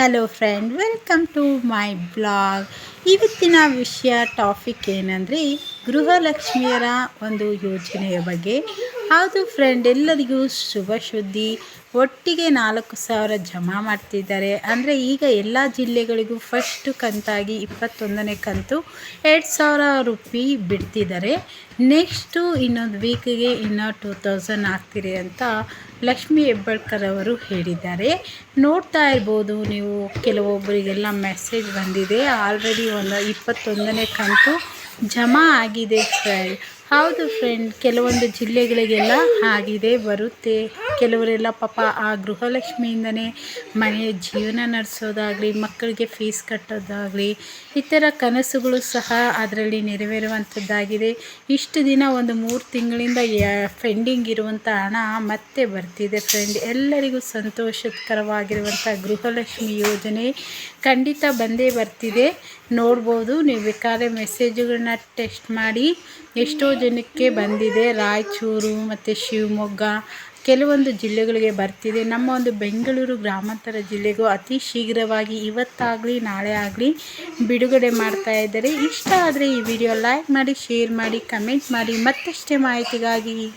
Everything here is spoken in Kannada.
Hello friend welcome to my blog ಇವತ್ತಿನ ವಿಷಯ ಟಾಪಿಕ್ ಏನಂದರೆ ಗೃಹಲಕ್ಷ್ಮಿಯರ ಒಂದು ಯೋಜನೆಯ ಬಗ್ಗೆ. ಹೌದು ಫ್ರೆಂಡ್ ಎಲ್ಲರಿಗೂ ಶುಭ ಸುದ್ದಿ ಒಟ್ಟಿಗೆ ನಾಲ್ಕು ಸಾವಿರ ಜಮಾ ಮಾಡ್ತಿದ್ದಾರೆ. ಅಂದರೆ ಈಗ ಎಲ್ಲ ಜಿಲ್ಲೆಗಳಿಗೂ ಫಸ್ಟು ಕಂತಾಗಿ ಇಪ್ಪತ್ತೊಂದನೇ ಕಂತು ಎರಡು ಸಾವಿರ ರೂಪಾಯಿ ಬಿಡ್ತಿದ್ದಾರೆ. ನೆಕ್ಸ್ಟು ಇನ್ನೊಂದು ವೀಕಿಗೆ ಇನ್ನೂ ಟೂ ತೌಸಂಡ್ ಆಗ್ತೀರಿ ಅಂತ ಲಕ್ಷ್ಮಿ ಹೆಬ್ಬಳ್ಕರ್ ಅವರು ಹೇಳಿದ್ದಾರೆ. ನೋಡ್ತಾ ಇರ್ಬೋದು, ನೀವು ಕೆಲವೊಬ್ಬರಿಗೆಲ್ಲ ಮೆಸೇಜ್ ಬಂದಿದೆ. ಆಲ್ರೆಡಿ ಒಂದು ಇಪ್ಪತ್ತೊಂದನೇ ಕಂತು ಜಮಾ ಆಗಿದೆ ಫ್ರೆಂಡ್ ಹೌದು ಫ್ರೆಂಡ್ ಕೆಲವೊಂದು ಜಿಲ್ಲೆಗಳಿಗೆಲ್ಲ ಆಗಿದೆ ಬರುತ್ತೆ. ಕೆಲವರೆಲ್ಲ ಪಾಪ ಆ ಗೃಹಲಕ್ಷ್ಮಿಯಿಂದನೇ ಮನೆಯ ಜೀವನ ನಡೆಸೋದಾಗಲಿ, ಮಕ್ಕಳಿಗೆ ಫೀಸ್ ಕಟ್ಟೋದಾಗಲಿ, ಈ ಥರ ಕನಸುಗಳು ಸಹ ಅದರಲ್ಲಿ ನೆರವೇರುವಂಥದ್ದಾಗಿದೆ. ಇಷ್ಟು ದಿನ ಒಂದು ಮೂರು ತಿಂಗಳಿಂದ ಫೆಂಡಿಂಗ್ ಇರುವಂಥ ಹಣ ಮತ್ತೆ ಬರ್ತಿದೆ ಫ್ರೆಂಡ್ ಎಲ್ಲರಿಗೂ ಸಂತೋಷಕರವಾಗಿರುವಂಥ ಗೃಹಲಕ್ಷ್ಮಿ ಯೋಜನೆ ಖಂಡಿತ ಬಂದೇ ಬರ್ತಿದೆ. ನೋಡ್ಬೋದು. ನೀವು ಬೇಕಾದ್ರೆ ಮೆಸೇಜುಗಳನ್ನ ಟೆಸ್ಟ್ ಮಾಡಿ. ಎಷ್ಟೋ ಜನಕ್ಕೆ ಬಂದಿದೆ. ರಾಯಚೂರು ಮತ್ತು ಶಿವಮೊಗ್ಗ. ಕೆಲವೊಂದು ಜಿಲ್ಲೆಗಳಿಗೆ ಬರ್ತಿದೆ. ನಮ್ಮ ಒಂದು ಬೆಂಗಳೂರು ಗ್ರಾಮಾಂತರ ಜಿಲ್ಲೆಗೂ ಅತಿ ಶೀಘ್ರವಾಗಿ ಇವತ್ತಾಗಲಿ, ನಾಳೆ ಆಗಲಿ ಬಿಡುಗಡೆ ಮಾಡ್ತಾ ಇದ್ದಾರೆ. ಇಷ್ಟ ಆದರೆ ಈ ವಿಡಿಯೋ ಲೈಕ್ ಮಾಡಿ ಶೇರ್ ಮಾಡಿ ಕಮೆಂಟ್ ಮಾಡಿ. ಮತ್ತಷ್ಟೇ ಮಾಹಿತಿಗಾಗಿ